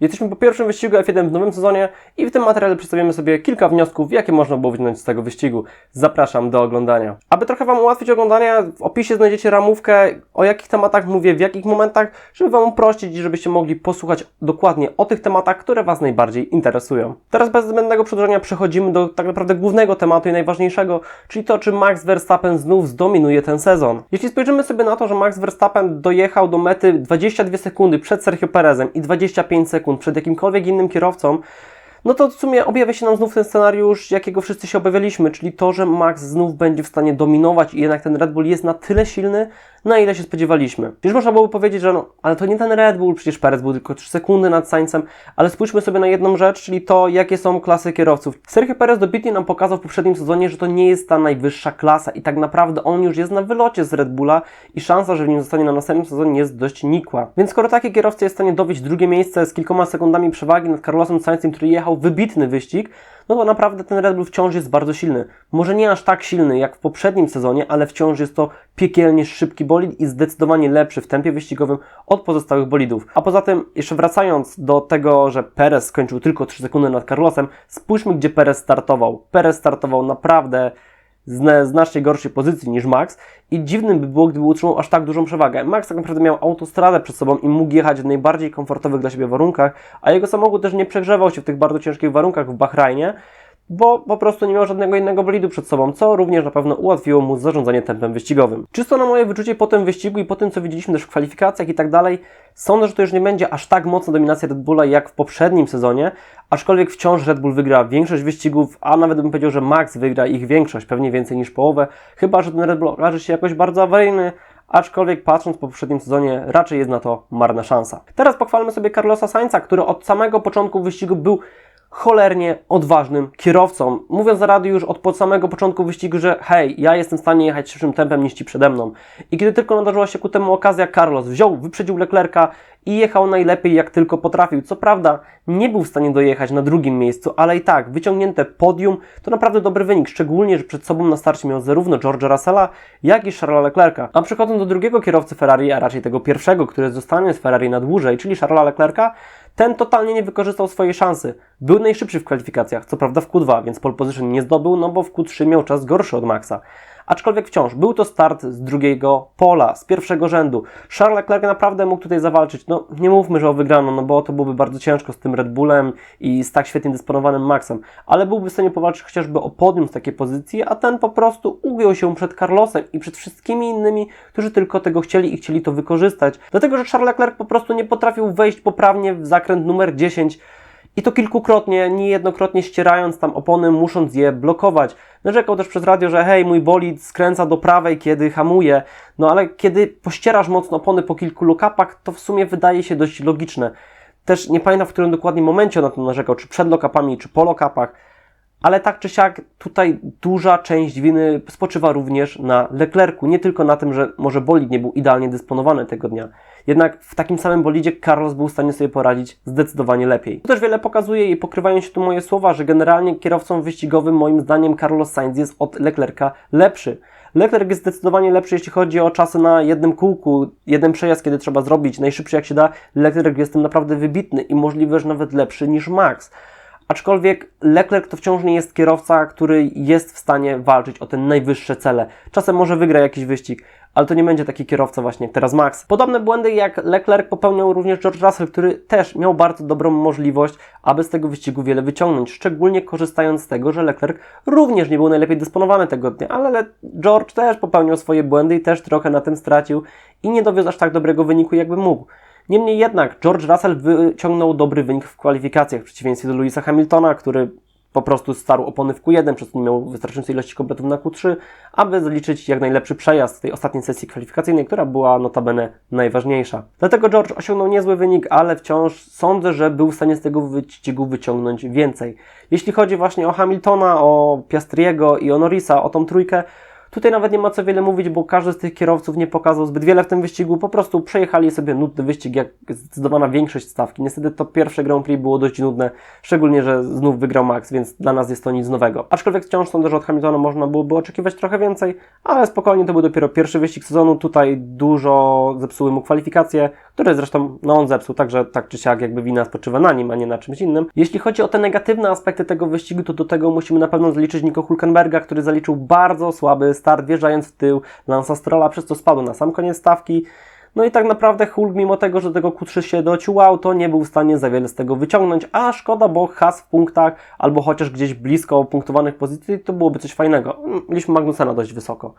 Jesteśmy po pierwszym wyścigu F1 w nowym sezonie i w tym materiale przedstawimy sobie kilka wniosków, jakie można było wyciągnąć z tego wyścigu. Zapraszam do oglądania. Aby trochę Wam ułatwić oglądanie, w opisie znajdziecie ramówkę, o jakich tematach mówię, w jakich momentach, żeby Wam uprościć i żebyście mogli posłuchać dokładnie o tych tematach, które Was najbardziej interesują. Teraz bez zbędnego przedłużenia przechodzimy do tak naprawdę głównego tematu i najważniejszego, czyli to, czy Max Verstappen znów zdominuje ten sezon. Jeśli spojrzymy sobie na to, że Max Verstappen dojechał do mety 22 sekundy przed Sergio Perezem i 25 sekund przed jakimkolwiek innym kierowcą, no to w sumie objawia się nam znów ten scenariusz, jakiego wszyscy się obawialiśmy, czyli to, że Max znów będzie w stanie dominować i jednak ten Red Bull jest na tyle silny, na ile się spodziewaliśmy. Przecież można byłoby powiedzieć, że no, ale to nie ten Red Bull, przecież Perez był tylko 3 sekundy nad Sainzem, ale spójrzmy sobie na jedną rzecz, czyli to, jakie są klasy kierowców. Sergio Perez dobitnie nam pokazał w poprzednim sezonie, że to nie jest ta najwyższa klasa i tak naprawdę on już jest na wylocie z Red Bulla i szansa, że w nim zostanie na następnym sezonie jest dość nikła. Więc skoro taki kierowca jest w stanie dowieść drugie miejsce z kilkoma sekundami przewagi nad Carlosem Sainzem, który jechał wybitny wyścig, no to naprawdę ten Red Bull wciąż jest bardzo silny. Może nie aż tak silny jak w poprzednim sezonie, ale wciąż jest to piekielnie szybki bolid i zdecydowanie lepszy w tempie wyścigowym od pozostałych bolidów. A poza tym, jeszcze wracając do tego, że Perez skończył tylko 3 sekundy nad Carlosem, spójrzmy gdzie Perez startował. Perez startował naprawdę znacznie gorszej pozycji niż Max i dziwnym by było, gdyby utrzymał aż tak dużą przewagę. Max tak naprawdę miał autostradę przed sobą i mógł jechać w najbardziej komfortowych dla siebie warunkach, a jego samochód też nie przegrzewał się w tych bardzo ciężkich warunkach w Bahrajnie, bo po prostu nie miał żadnego innego bolidu przed sobą, co również na pewno ułatwiło mu zarządzanie tempem wyścigowym. Czysto na moje wyczucie po tym wyścigu i po tym, co widzieliśmy też w kwalifikacjach i tak dalej, sądzę, że to już nie będzie aż tak mocna dominacja Red Bulla jak w poprzednim sezonie, aczkolwiek wciąż Red Bull wygra większość wyścigów, a nawet bym powiedział, że Max wygra ich większość, pewnie więcej niż połowę, chyba, że ten Red Bull okaże się jakoś bardzo awaryjny, aczkolwiek patrząc po poprzednim sezonie raczej jest na to marna szansa. Teraz pochwalmy sobie Carlosa Sainza, który od samego początku wyścigu był cholernie odważnym kierowcą. Mówiąc na radiu już od samego początku wyścigu, że hej, ja jestem w stanie jechać szybszym tempem niż ci przede mną. I kiedy tylko nadarzyła się ku temu okazja, Carlos wziął, wyprzedził Leclerca i jechał najlepiej jak tylko potrafił. Co prawda nie był w stanie dojechać na drugim miejscu, ale i tak wyciągnięte podium to naprawdę dobry wynik, szczególnie, że przed sobą na starcie miał zarówno George'a Russella, jak i Charlesa Leclerca. A przechodząc do drugiego kierowcy Ferrari, a raczej tego pierwszego, który zostanie z Ferrari na dłużej, czyli Charlesa Leclerca, ten totalnie nie wykorzystał swojej szansy. Był najszybszy w kwalifikacjach, co prawda w Q2, więc pole position nie zdobył, no bo w Q3 miał czas gorszy od Maxa. Aczkolwiek wciąż był to start z drugiego pola, z pierwszego rzędu. Charles Leclerc naprawdę mógł tutaj zawalczyć. No nie mówmy, że o wygraną, no bo to byłoby bardzo ciężko z tym Red Bullem i z tak świetnie dysponowanym Maxem, ale byłby w stanie powalczyć chociażby o podium z takiej pozycji, a ten po prostu ugiął się przed Carlosem i przed wszystkimi innymi, którzy tylko tego chcieli i chcieli to wykorzystać. Dlatego, że Charles Leclerc po prostu nie potrafił wejść poprawnie w zakręt numer 10 i to kilkukrotnie, niejednokrotnie ścierając tam opony, musząc je blokować. Narzekał też przez radio, że hej, mój bolid skręca do prawej, kiedy hamuje. No ale kiedy pościerasz mocno opony po kilku lokapach, to w sumie wydaje się dość logiczne. Też nie pamiętam, w którym dokładnie momencie na to narzekał, czy przed lokapami, czy po lokapach. Ale tak czy siak, tutaj duża część winy spoczywa również na Leclercu. Nie tylko na tym, że może bolid nie był idealnie dysponowany tego dnia. Jednak w takim samym bolidzie Carlos był w stanie sobie poradzić zdecydowanie lepiej. To też wiele pokazuje i pokrywają się tu moje słowa, że generalnie kierowcą wyścigowym moim zdaniem Carlos Sainz jest od Leclerca lepszy. Leclerc jest zdecydowanie lepszy, jeśli chodzi o czasy na jednym kółku, jeden przejazd, kiedy trzeba zrobić, najszybszy jak się da. Leclerc jest tym naprawdę wybitny i możliwe, że nawet lepszy niż Max. Aczkolwiek Leclerc to wciąż nie jest kierowca, który jest w stanie walczyć o te najwyższe cele. Czasem może wygra jakiś wyścig, ale to nie będzie taki kierowca właśnie jak teraz Max. Podobne błędy jak Leclerc popełniał również George Russell, który też miał bardzo dobrą możliwość, aby z tego wyścigu wiele wyciągnąć, szczególnie korzystając z tego, że Leclerc również nie był najlepiej dysponowany tego dnia, ale George też popełniał swoje błędy i też trochę na tym stracił i nie dowiózł aż tak dobrego wyniku, jakby mógł. Niemniej jednak George Russell wyciągnął dobry wynik w kwalifikacjach w przeciwieństwie do Louisa Hamiltona, który po prostu starł opony w Q1, przez co nie miał wystarczającej ilości kompletów na Q3, aby zaliczyć jak najlepszy przejazd tej ostatniej sesji kwalifikacyjnej, która była notabene najważniejsza. Dlatego George osiągnął niezły wynik, ale wciąż sądzę, że był w stanie z tego wyścigu wyciągnąć więcej. Jeśli chodzi właśnie o Hamiltona, o Piastriego i o Norrisa, o tą trójkę, Tutaj nawet nie ma co wiele mówić, bo każdy z tych kierowców nie pokazał zbyt wiele w tym wyścigu, po prostu przejechali sobie nudny wyścig, jak zdecydowana większość stawki. Niestety to pierwsze Grand Prix było dość nudne, szczególnie, że znów wygrał Max, więc dla nas jest to nic nowego. Aczkolwiek wciąż sądzę, że od Hamiltona można byłoby oczekiwać trochę więcej, ale spokojnie, to był dopiero pierwszy wyścig sezonu, tutaj dużo zepsuły mu kwalifikacje, które zresztą, no on zepsuł, także tak czy siak jakby wina spoczywa na nim, a nie na czymś innym. Jeśli chodzi o te negatywne aspekty tego wyścigu, to do tego musimy na pewno zaliczyć Nico Hulkenberga, który zaliczył bardzo słaby start, wjeżdżając w tył Lansa Strolla, przez co spadł na sam koniec stawki. No i tak naprawdę Hulk, mimo tego, że tego Q3 się dociułał, to nie był w stanie za wiele z tego wyciągnąć, a szkoda, bo has w punktach, albo chociaż gdzieś blisko punktowanych pozycji, to byłoby coś fajnego. Mieliśmy Magnusena dość wysoko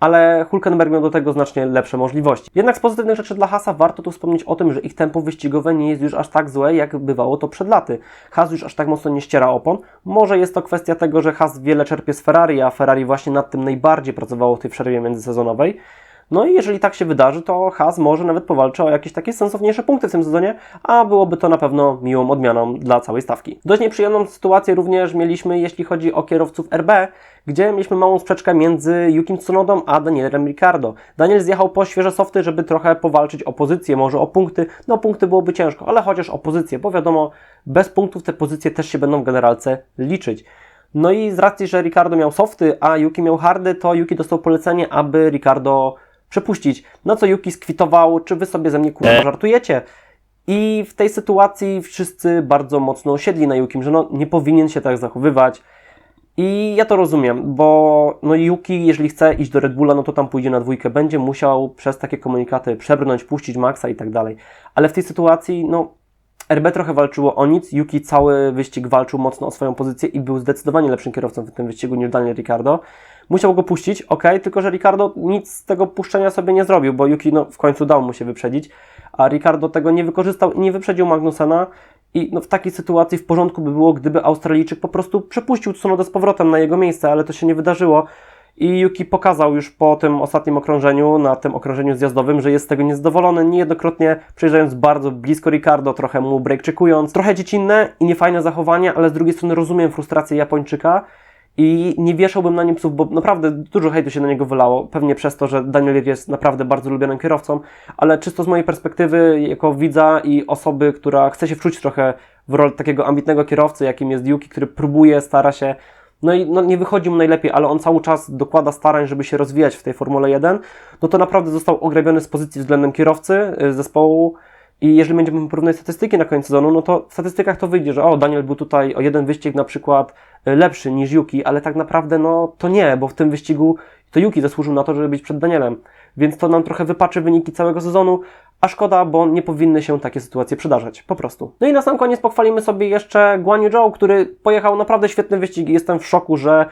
ale Hulkenberg miał do tego znacznie lepsze możliwości. Jednak z pozytywnych rzeczy dla Hasa warto tu wspomnieć o tym, że ich tempo wyścigowe nie jest już aż tak złe, jak bywało to przed laty. Has już aż tak mocno nie ściera opon. Może jest to kwestia tego, że Has wiele czerpie z Ferrari, a Ferrari właśnie nad tym najbardziej pracowało w tej przerwie międzysezonowej. No i jeżeli tak się wydarzy, to Haas może nawet powalczy o jakieś takie sensowniejsze punkty w tym sezonie, a byłoby to na pewno miłą odmianą dla całej stawki. Dość nieprzyjemną sytuację również mieliśmy, jeśli chodzi o kierowców RB, gdzie mieliśmy małą sprzeczkę między Yukim Tsunodą a Danielem Ricardo. Daniel zjechał po świeże softy, żeby trochę powalczyć o pozycję, może o punkty. No punkty byłoby ciężko, ale chociaż o pozycję, bo wiadomo, bez punktów te pozycje też się będą w generalce liczyć. No i z racji, że Ricardo miał softy, a Yuki miał hardy, to Yuki dostał polecenie, aby Ricardo przepuścić. No co Yuki skwitował, czy wy sobie ze mnie kurwa żartujecie? I w tej sytuacji wszyscy bardzo mocno osiedli na Yukim, że no nie powinien się tak zachowywać. I ja to rozumiem, bo no Yuki, jeżeli chce iść do Red Bulla, no to tam pójdzie na dwójkę, będzie musiał przez takie komunikaty przebrnąć, puścić Maxa i tak dalej. Ale w tej sytuacji, no RB trochę walczyło o nic, Yuki cały wyścig walczył mocno o swoją pozycję i był zdecydowanie lepszym kierowcą w tym wyścigu niż Daniel Ricciardo. Musiał go puścić, ok, tylko że Ricardo nic z tego puszczenia sobie nie zrobił, bo Yuki no, w końcu dał mu się wyprzedzić, a Ricardo tego nie wykorzystał i nie wyprzedził Magnusena. I no, w takiej sytuacji w porządku by było, gdyby Australijczyk po prostu przepuścił Tsunoda z powrotem na jego miejsce, ale to się nie wydarzyło. I Yuki pokazał już po tym ostatnim okrążeniu, na tym okrążeniu zjazdowym, że jest z tego niezadowolony, niejednokrotnie przejeżdżając bardzo blisko Ricardo, trochę mu break checkując. Trochę dziecinne i niefajne zachowanie, ale z drugiej strony rozumiem frustrację Japończyka, i nie wieszałbym na nim psów, bo naprawdę dużo hejtu się na niego wylało. Pewnie przez to, że Daniel jest naprawdę bardzo lubianym kierowcą, ale czysto z mojej perspektywy, jako widza i osoby, która chce się wczuć trochę w rolę takiego ambitnego kierowcy, jakim jest Yuki, który próbuje, stara się. No i no, nie wychodzi mu najlepiej, ale on cały czas dokłada starań, żeby się rozwijać w tej Formule 1. No to naprawdę został ograbiony z pozycji względem kierowcy y, zespołu i jeżeli będziemy porównać statystyki na koniec sezonu, no to w statystykach to wyjdzie, że o, Daniel był tutaj o jeden wyścig na przykład e, lepszy niż Yuki, ale tak naprawdę no to nie, bo w tym wyścigu to Yuki zasłużył na to, żeby być przed Danielem. Więc to nam trochę wypaczy wyniki całego sezonu, a szkoda, bo nie powinny się takie sytuacje przydarzać, po prostu. No i na sam koniec pochwalimy sobie jeszcze Guan Yu Zhou, który pojechał naprawdę świetny wyścig i jestem w szoku, że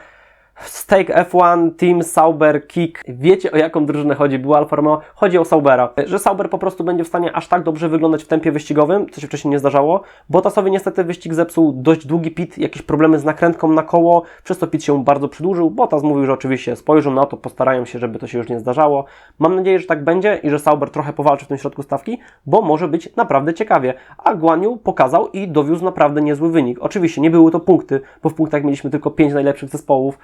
Stake F1, Team Sauber, Kick. Wiecie o jaką drużynę chodzi? Była Alfa Romeo. Chodzi o Saubera. Że Sauber po prostu będzie w stanie aż tak dobrze wyglądać w tempie wyścigowym, co się wcześniej nie zdarzało. Bottasowi niestety wyścig zepsuł dość długi pit, jakieś problemy z nakrętką na koło, przez to pit się bardzo przedłużył. Bottas mówił, że oczywiście spojrzą na to, postarają się, żeby to się już nie zdarzało. Mam nadzieję, że tak będzie i że Sauber trochę powalczy w tym środku stawki, bo może być naprawdę ciekawie. A Guaniu pokazał i dowiózł naprawdę niezły wynik. Oczywiście nie były to punkty, bo w punktach mieliśmy tylko 5 najlepszych zespołów,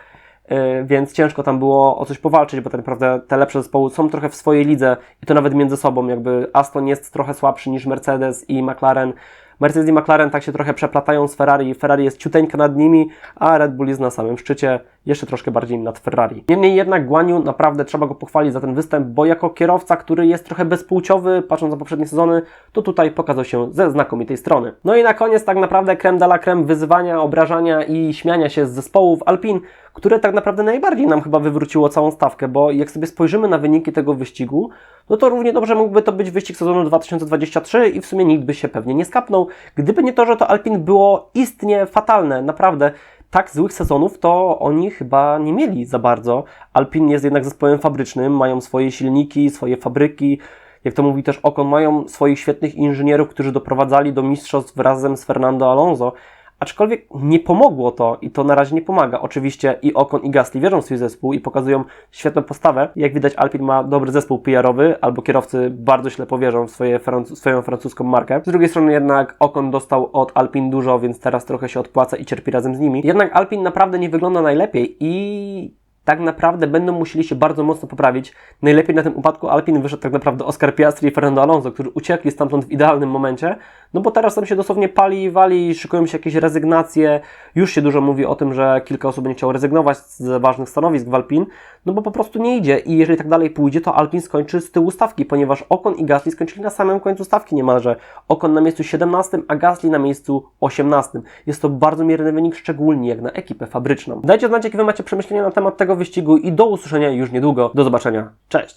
więc ciężko tam było o coś powalczyć, bo tak naprawdę te lepsze zespoły są trochę w swojej lidze i to nawet między sobą, jakby Aston jest trochę słabszy niż Mercedes i McLaren, Mercedes i McLaren tak się trochę przeplatają z Ferrari. Ferrari jest ciuteńka nad nimi, a Red Bull jest na samym szczycie, jeszcze troszkę bardziej nad Ferrari. Niemniej jednak Guaniu naprawdę trzeba go pochwalić za ten występ, bo jako kierowca, który jest trochę bezpłciowy, patrząc na poprzednie sezony, to tutaj pokazał się ze znakomitej strony. No i na koniec tak naprawdę creme de la creme wyzywania, obrażania i śmiania się z zespołów Alpin, które tak naprawdę najbardziej nam chyba wywróciło całą stawkę, bo jak sobie spojrzymy na wyniki tego wyścigu, no to równie dobrze mógłby to być wyścig sezonu 2023 i w sumie nikt by się pewnie nie skapnął, gdyby nie to, że to Alpin było istnie fatalne, naprawdę. Tak złych sezonów to oni chyba nie mieli za bardzo. Alpin jest jednak zespołem fabrycznym, mają swoje silniki, swoje fabryki, jak to mówi też Okon, mają swoich świetnych inżynierów, którzy doprowadzali do mistrzostw razem z Fernando Alonso, Aczkolwiek nie pomogło to i to na razie nie pomaga. Oczywiście i Ocon i Gasly wierzą w swój zespół i pokazują świetną postawę. Jak widać Alpin ma dobry zespół PR-owy, albo kierowcy bardzo źle powierzą w swoje, swoją francuską markę. Z drugiej strony jednak Ocon dostał od Alpin dużo, więc teraz trochę się odpłaca i cierpi razem z nimi. Jednak Alpin naprawdę nie wygląda najlepiej i tak naprawdę będą musieli się bardzo mocno poprawić. Najlepiej na tym upadku Alpin wyszedł tak naprawdę Oscar Piastri i Fernando Alonso, którzy uciekli stamtąd w idealnym momencie, no bo teraz tam się dosłownie pali i wali, szykują się jakieś rezygnacje, już się dużo mówi o tym, że kilka osób będzie chciało rezygnować z ważnych stanowisk w Alpin, no bo po prostu nie idzie i jeżeli tak dalej pójdzie, to Alpin skończy z tyłu stawki, ponieważ Ocon i Gasly skończyli na samym końcu stawki niemalże. Ocon na miejscu 17, a Gasly na miejscu 18. Jest to bardzo mierny wynik, szczególnie jak na ekipę fabryczną. Dajcie znać, jakie Wy macie przemyślenia na temat tego wyścigu i do usłyszenia już niedługo. Do zobaczenia. Cześć!